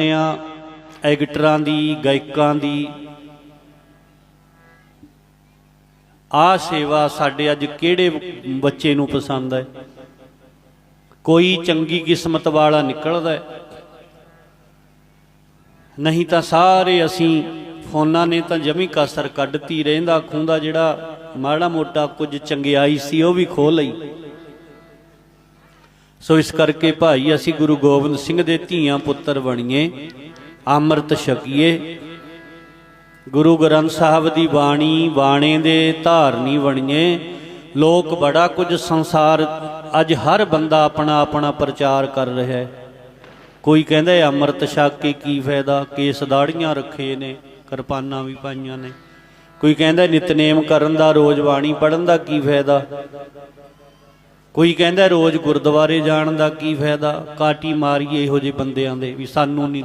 ਆ ਐਕਟਰਾਂ ਦੀ, ਗਾਇਕਾਂ ਦੀ। ਆ ਸੇਵਾ ਸਾਡੇ ਅੱਜ ਕਿਹੜੇ ਬੱਚੇ ਨੂੰ ਪਸੰਦ ਹੈ? ਕੋਈ ਚੰਗੀ ਕਿਸਮਤ ਵਾਲਾ ਨਿਕਲਦਾ ਨਹੀਂ ਤਾਂ ਸਾਰੇ ਅਸੀਂ ਫੋਨਾਂ ਨੇ ਤਾਂ ਜਮੀ ਕਸਰ ਕੱਢਤੀ ਰਹਿੰਦਾ ਖੁੰਦਾ ਜਿਹੜਾ ਮਾੜਾ ਮੋਟਾ ਕੁਝ ਚੰਗਿਆਈ ਸੀ ਉਹ ਵੀ ਖੋ ਲਈ। ਸੋ ਇਸ ਕਰਕੇ ਭਾਈ ਅਸੀਂ ਗੁਰੂ ਗੋਬਿੰਦ ਸਿੰਘ ਦੇ ਧੀਆਂ ਪੁੱਤਰ ਬਣੀਏ, ਅੰਮ੍ਰਿਤ ਛਕੀਏ। ਗੁਰੂ ਗ੍ਰੰਥ ਸਾਹਿਬ ਦੀ ਬਾਣੀ ਬਾਣੇ ਦੇ ਧਾਰਨੀ ਬਣੀਏ। ਲੋਕ ਬੜਾ ਕੁਝ ਸੰਸਾਰ ਅੱਜ ਹਰ ਬੰਦਾ ਆਪਣਾ ਆਪਣਾ ਪ੍ਰਚਾਰ ਕਰ ਰਿਹਾ ਹੈ। ਕੋਈ ਕਹਿੰਦਾ ਅੰਮ੍ਰਿਤ ਛਕ ਕੇ ਕੀ ਫਾਇਦਾ, ਕੇਸ ਦਾੜੀਆਂ ਰੱਖੇ ਨੇ, ਕਿਰਪਾਨਾਂ ਵੀ ਪਾਈਆਂ ਨੇ। ਕੋਈ ਕਹਿੰਦਾ ਨਿਤਨੇਮ ਕਰਨ ਦਾ, ਰੋਜ਼ ਬਾਣੀ ਪੜਨ ਦਾ ਕੀ ਫਾਇਦਾ। ਕੋਈ ਕਹਿੰਦਾ ਰੋਜ਼ ਗੁਰਦੁਆਰੇ ਜਾਣ ਦਾ ਕੀ ਫਾਇਦਾ? ਕਾਟੀ ਮਾਰੀਏ ਇਹੋ ਜਿਹੇ ਬੰਦਿਆਂ ਦੇ ਵੀ ਸਾਨੂੰ ਨਹੀਂ